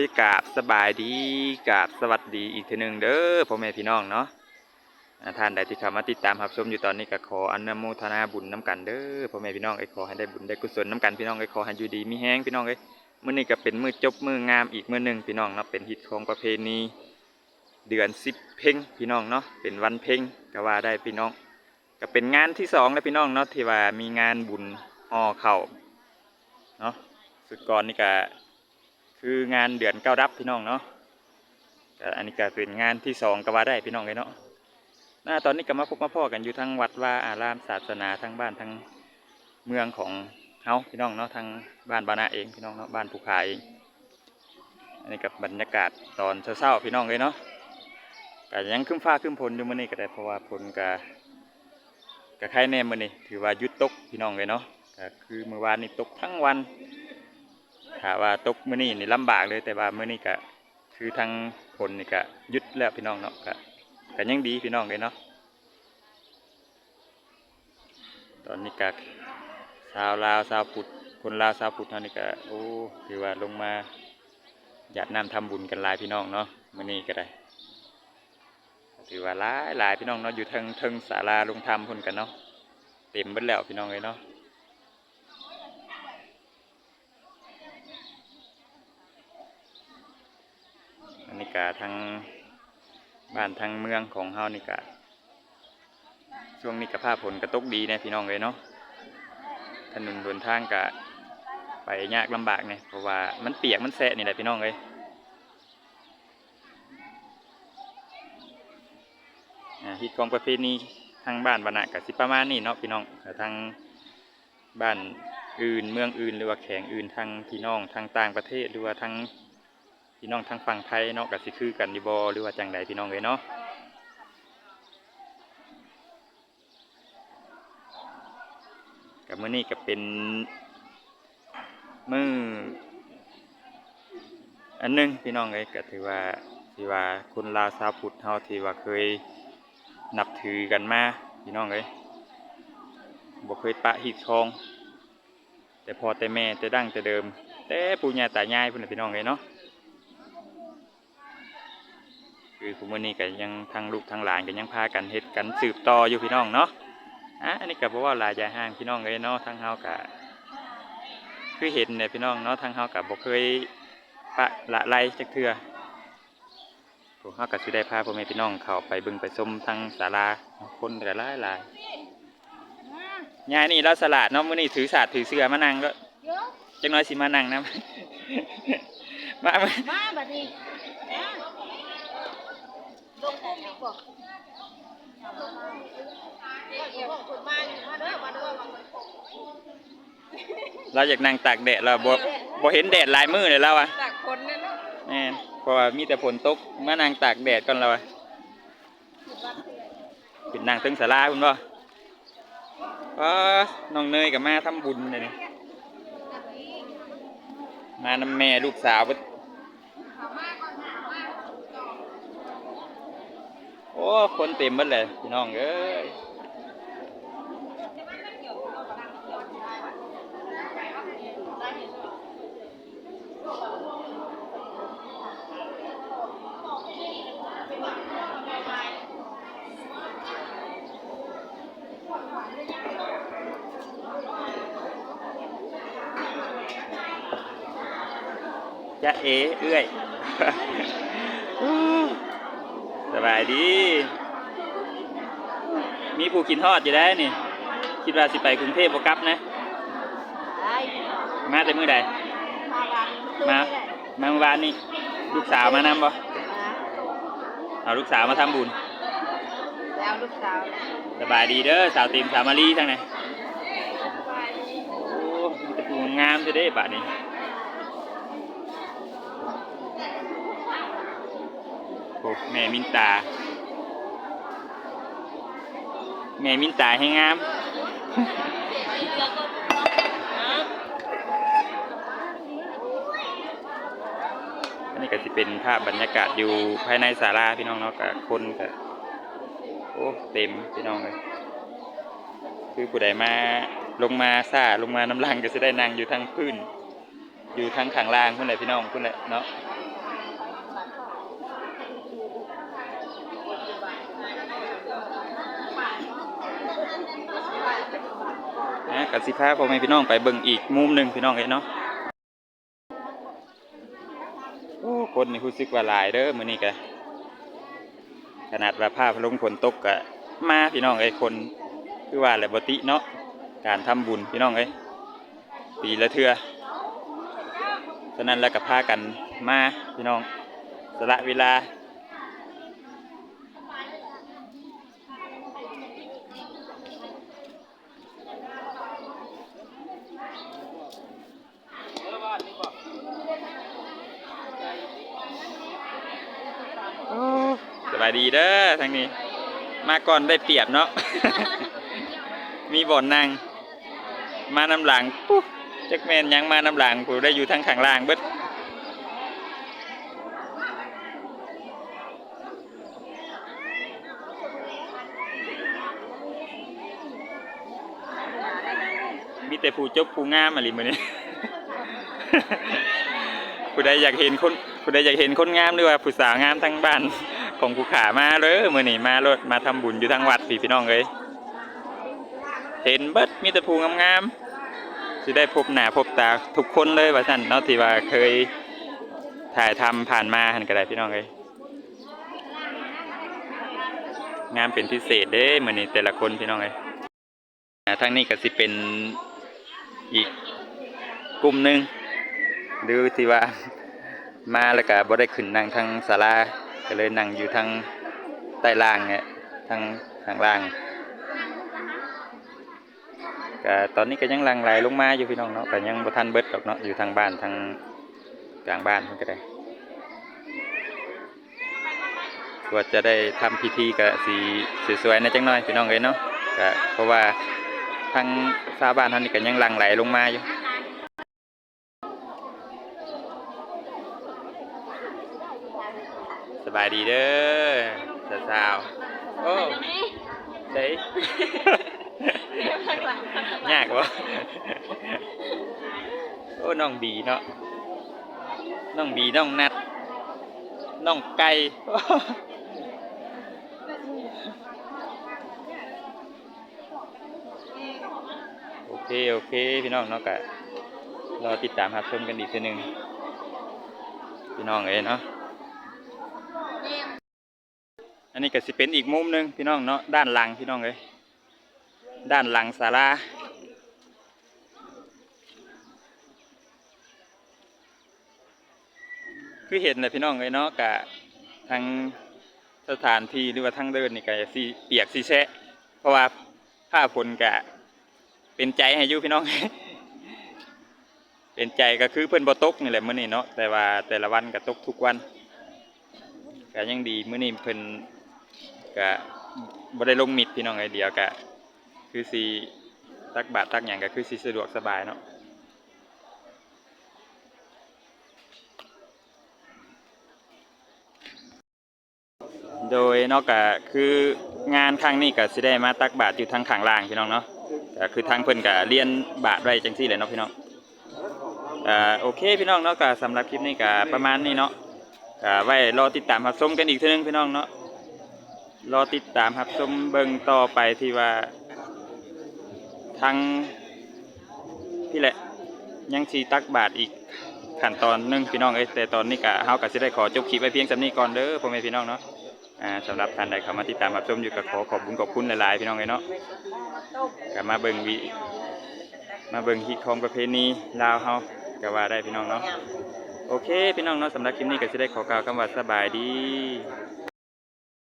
ยกาบสบายดีกาบสวัสดีอีกทีหนึ่งเด้อพ่อแม่พี่น้องเนาะท่านใดที่เข้ามาติดตามรับชมอยู่ตอนนี้ก็ขออนุโมทนาบุญน้กันเด้อพ่อแม่พี่น้องไอ้ขอให้ได้บุญได้กุศลน้กันพี่น้องไอ้ขอให้อยู่ดีมีแห้งพี่น้องเอ้มื้อนี้ก็เป็นมือจบมืองามอีกมือหนึ่งพี่น้องเนาะเป็นฮิตของประเพณีเดือน10เพ็งพี่น้องเนาะเป็นวันเพ็งก็ว่าได้พี่น้อง ก็เป็นงานที่สองแล้วพี่น้องเนาะที่ว่ามีงานบุญห่อเข่าเนาะสุดก่อนนี่ก็ คืองานเดือนเก้าดับพี่น้องเนาะอันนี้ก็เป็นงานที่สองก็ว่าได้พี่น้องเลยเนาะน่าตอนนี้ก็มาพบมาพ่อกันอยู่ทั้งวัดว่าอารามศาสนาทั้งบ้านทั้งเมืองของเฮาพี่น้องเนาะทั้งบ้านบานาเองพี่น้องเนาะบ้านภูขาเองอันนี้กับบรรยากาศตอนเช้าๆพี่น้องเลยเนาะก็ยังขึ้นฟ้าขึ้นฝนอยู่มื้อนี้ก็ได้เพราะว่าฝนก็ก็ใครแน่มื้อนี้ถือว่ายุดตกพี่น้องเลยเนาะก็คือเมื่อวานนี่ตกทั้งวัน ถาว่าตกมื้อนี้นี่ลำบากเลยแต่ว่ามื้อนี้ก็คือทางผลนี่ก็ยุดแล้วพี่น้องเนาะก็ก็ยังดีพี่น้องเลยเนาะตอนนี้ก็ชาวลาวชาวพุทธคนลาวชาวพุทธเฮานี่ก็โอ้ถือว่าลงมาหยาดน้ำทำบุญกันหลายพี่น้องเนาะมื้อนี้ก็ได้ถือว่าหลายหลายพี่น้องเนาะอยู่ทิงทิงศาลาลงธรรมพุ่นกันเนาะเต็มเบิดแล้วพี่น้องเลยเนาะอันนี้กะทางบ้านทางเมืองของเฮานี่กะช่วงนี้กะภาพผลกระตกดีนะพี่น้องเลยเนาะถนนบนทางกะไปยากลำบากเนี่ยเพราะว่ามันเปียกมันแฉะนี่แหละพี่น้องเลยฮิตของประเพณีทางบ้านบรรณะกับสิประมาณนี้เนาะพี่น้องแต่ทางบ้านอื่นเมืองอื่นหรือว่าแข่งอื่นทางพี่น้องทางต่างประเทศหรือว่าทาง พี่น้องทางฝั่งไทยเนาะกับสิคือกันดีบอหรือว่าจังใดพี่น้องเลยเนาะกับมื้อนี้ก็เป็นมืออันหนึงพี่น้องเลยก็ถือว่าที่ว่าคนลาวชาวพุทธเฮาที่ว่าเคยนับถือกันมาพี่น้องเอ้ยบ่เคยปะหิดทอง แต่พอแต่แม่แต่ดั้งแต่เดิม แต่ปู่ย่าตายายพุ่นพี่น้องเอ้ยเนาะ คือคุมื้อนี้ก็ยังทางลูกทางหลานก็ยังพากันเฮ็ดกันสืบต่ออยู่พี่น้องเนาะอะอันนี้ก็บ่ว่าหลายยาห่างพี่น้องเอ้ยเนาะทางเฮาก็คือเห็นเนี่ยพี่น้องเนาะทางเฮาก็บ่เคยปะละไลจักเทื่อพวกเขาก็สิได้พาพ่อแม่พี่น้องเข้าไปบิ่งไปชมทางศาลาคนก็หลายหลายยายนี่เราสลัดเนาะมื้อนี้ถือศาสตร์ถือเสื้อมานั่งก็เยอะจังน้อยสิมานั่งนะมามามาบัดนี้มา ลงพุ่มดีกว่าเดี๋ยวคนมาอยู่มาเด้อมาเด้อมาเราอยากนั่งตากแดดเราบ่บ่เห็นแดดหลายมื้อเลยเราอะจากคนเนี่ยเนาะแม่นเพราะว่ามีแต่ฝนตกมานั่งตากแดดก่อนเราอะคิดว่าเพื่อนขึ้นนั่งถึงศาลาพุ่นบ่อ๋อน้องเนยกับมาทำบุญเลยนี่มานำแม่ลูกสาวเพิ่น โอ้คนเต็มหมดเลยพี่น้องเอ้ยจะเอเอื้อย บายดี มีผู้กินทอดอยู่ได้นี่ คิดว่าสิไปกรุงเทพบ่กลับนะไอ้มาแต่มื้อใด มาวันคืนมานี่แหละมาเมื่อวานนี่ ลูกสาวมานำบ่นะเอาลูกสาวมาทำบุญ แล้วลูกสาวสบายดีเด้อสาวตีมสาวมารีทั้งนั้นโอ้มีแต่ผู้งามจะได้บัดนี้ โอ้แม่มินตา แม่มินตาให้งาม อันนี้ก็จะเป็นภาพบรรยากาศอยู่ภายในศาลาพี่น้องเนาะกับคนกับโอ้เต็มพี่น้องเลยคือผู้ใดมาลงมาซ่าลงมาน้ำลังก็จะได้นั่งอยู่ทางพื้น อยู่ทางข้างล่างพุ่นแหละพี่น้องพุ่นแหละเนาะ นะกสิพาพ่อแม่พี่น้องไปเบิ่งอีกมุมหนึ่งพี่น้องเอ้ยเนาะโอ้คนนี่รู้สึกว่าหลายเด้อมื้อนี้ก็ขนาดว่าผ้าพลงฝนตกก็มาพี่น้องเอ้ยคนคือว่าแหละบ่ติเนาะการทำบุญพี่น้องเอ้ยปีละเทื่อฉะนั้นแล้วก็พากันมาพี่น้องสละเวลา โอ้สบาย ดีเด้อทางนี้ มาก่อนได้เปรียบเนาะ มีบ่อนนั่งมานำหลังปุ๊บจักแมนยังมานำหลังกูได้อยู่ทางข้างล่างเบิดมีแต่ผู้จบผู้งามอะไรมือนี้ผู้ใดอยากเห็นคนผู้ใดอยากเห็นคนงามหรือว่าผู้สาวงามทั้งบ้าน ของผู้ขามาเลยมือนี้มารถมาทำบุญอยู่ทางวัดพี่พี่น้องเลยเห็นเบิดมีแต่ผู้งามๆสิได้พบหน้าพบตาทุกคนเลยว่าท่านเนาะที่ว่าเคยถ่ายทำผ่านมาหันก็ได้พี่น้องเลยงามเป็นพิเศษเด้มือนี้แต่ละคนพี่น้องเลยทั้งนี้ก็สิเป็นอีกกลุ่มหนึ่งหรือที่ว่ามาแล้วก็บ่ได้ขึ้นนั่งทางศาลา ก็เลยนั่งอยู่ทางใต้ล่างเนี่ยทางข้างล่างก็ตอนนี้ก็ยังลังไหลลงมาอยู่พี่น้องเนาะก็ยังบ่ทันเบิดดอกเนาะอยู่ทางบ้านทางกลางบ้านเพิ่นก็ได้กว่าจะได้ทำพิธีก็สิสวยๆในจังน้อยพี่น้องเอ้ยเนาะก็เพราะว่าทางชาวบ้านเฮานนี่ก็ยังลังไหลลงมาอยู่ ส บายดีเด้อสาวๆโอ้เด้ยากวะโอ้น้องบีเนาะน้องบีน้องนัดน้องไก่โอเคโอเคพี่น้องเนาะกะรอติดตามรับชมกันอีกทีหนึ่งพี่น้องเอ้ยเนาะ อั นี้ก็สิเป็นอีกมุมหนึ่งพี่น้องเนาะด้านหลังพี่น้องเลยด้านหลังศาลาคือเห็นเลยพี่น้องเลยเนาะกะทางสถานที่หรือว่าทางเดินนี่ก็สีเปียกสีแฉะเพราะว่าผ้าฝนกะ เป็นใจให้ยูพี่น้อง เป็นใจก็คือเพิ่นบ่ตกนี่แหละมื้อนี้เนาะแต่ว่าแต่ละวันก็ตกทุกวันก็ยังดีมื้อนี้เพิ่น ก็บ่ได้ลงมิดพี่น้องไอเดียวก็คือสีตักบาทตักหยังก็คือสีสะดวกสบายเนาะโดยนอกก็คืองานครั้งนี้ก็สิได้มาตักบาทอยู่ทางข้างล่างพี่น้องเนาะก็คือทางเพิ่นก็เรียนบาทไว้จังซี่แหละเนาะพี่น้องอ่าโอเคพี่น้องเนาะก็สำหรับคลิปนี้ก็ประมาณนี้เนาะก็ไว้รอติดตามรับชมกันอีกเทีนึงพี่น้องเนาะ รอติดตามครับชมเบิงต่อไปที่ว่าทางพี่แหละยังชีตักบาทอีกขั้นตอนนึงพี่น้องเอ้ยแต่ตอนนี้กะเฮาก็สิได้ขอจบคลิปไว้เพียงสำนี้ก่อนเด้อพ่อแม่พี่น้องเนาะอ่าสำหรับท่านใดเข้ามาติดตามรับชมอยู่ก็ขอขอบคุณขอบคุณหลายๆพี่น้องเอ้ยเนาะก็มาเบิ่งวิมาเบิ่งฮิตของประเพณีลาวเฮาก็ว่าได้พี่น้องเนาะโอเค พี่น้องเนาะสำหรับคลิปนี้ก็สิได้ขอกล่าวคำว่าสบายดี